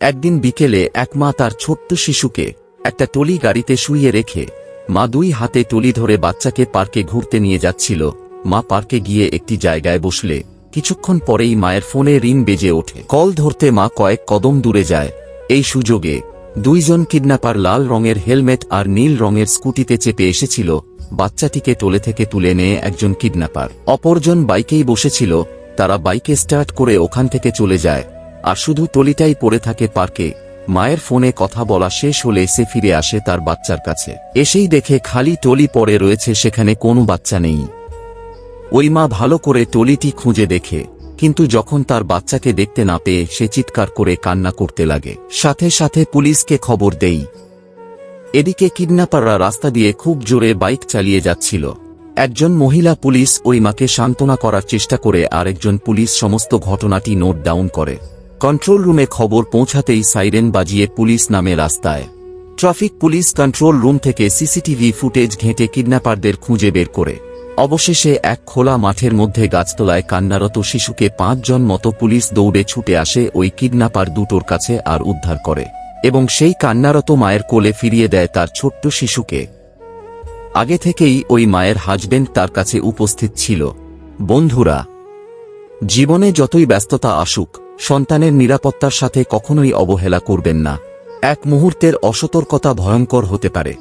একদিন বিকেলে এক মা তার ছোট্ট শিশুকে একটা টলি গাড়িতে শুইয়ে রেখে মা দুই হাতে টলি ধরে বাচ্চাকে পার্কে ঘুরতে নিয়ে যাচ্ছিল। মা পার্কে গিয়ে একটি জায়গায় বসলে কিছুক্ষণ পরেই মায়ের ফোনে রিং বেজে ওঠে। কল ধরতে মা কয়েক কদম দূরে যায়। এই সুযোগে দুইজন কিডন্যাপার লাল রঙের হেলমেট আর নীল রঙের স্কুটিতে চেপে এসেছিল। বাচ্চাটিকে টোলে থেকে তুলে নিয়ে একজন কিডন্যাপার। অপরজন বাইকেই বসেছিল। তারা বাইকে স্টার্ট করে ওখান থেকে চলে যায়। আর শুধু টলিটাই পড়ে থাকে পার্কে। মায়ের ফোনে কথা বলা শেষ হলে সে ফিরে আসে তার বাচ্চার কাছে। এসেই দেখে খালি টলি পড়ে রয়েছে, সেখানে কোনো বাচ্চা নেই। ওই মা ভালো করে টলিটি খুঁজে দেখে, কিন্তু যখন তার বাচ্চাকে দেখতে না পেয়ে সে চিৎকার করে কান্না করতে লাগে। সাথে সাথে পুলিশকে খবর দেই। এদিকে কিডন্যাপাররা রাস্তা দিয়ে খুব জোরে বাইক চালিয়ে যাচ্ছিল। একজন মহিলা পুলিশ ওই মাকে সান্ত্বনা করার চেষ্টা করে, আরেকজন পুলিশ সমস্ত ঘটনাটি নোট ডাউন করে। কন্ট্রোল রুমে খবর পৌঁছাতেই সাইরেন বাজিয়ে পুলিশ নামে রাস্তায়। ট্রাফিক পুলিশ কন্ট্রোল রুম থেকে সিসিটিভি ফুটেজ ঘেঁটে কিডন্যাপারদের খুঁজে বের করে। অবশেষে এক খোলা মাঠের মধ্যে গাছতলায় কান্নারত শিশুকে পাঁচজন মতো পুলিশ দৌড়ে ছুটে আসে ওই কিডন্যাপার দুটোর কাছে আর উদ্ধার করে এবং সেই কান্নারত মায়ের কোলে ফিরিয়ে দেয় তার ছোট্ট শিশুকে। আগে থেকেই ওই মায়ের হাজবেন্ড তার কাছে উপস্থিত ছিল। বন্ধুরা, জীবনে যতই ব্যস্ততা আসুক সন্তানের নিরাপত্তার সাথে কখনোই অবহেলা করবেন না। এক মুহূর্তের অসতর্কতা ভয়ঙ্কর হতে পারে।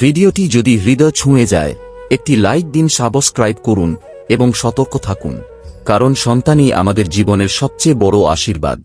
ভিডিওটি যদি হৃদয় ছুঁয়ে যায়, একটি লাইক দিন, সাবস্ক্রাইব করুন এবং সতর্ক থাকুন, কারণ সন্তানই আমাদের জীবনের সবচেয়ে বড় আশীর্বাদ।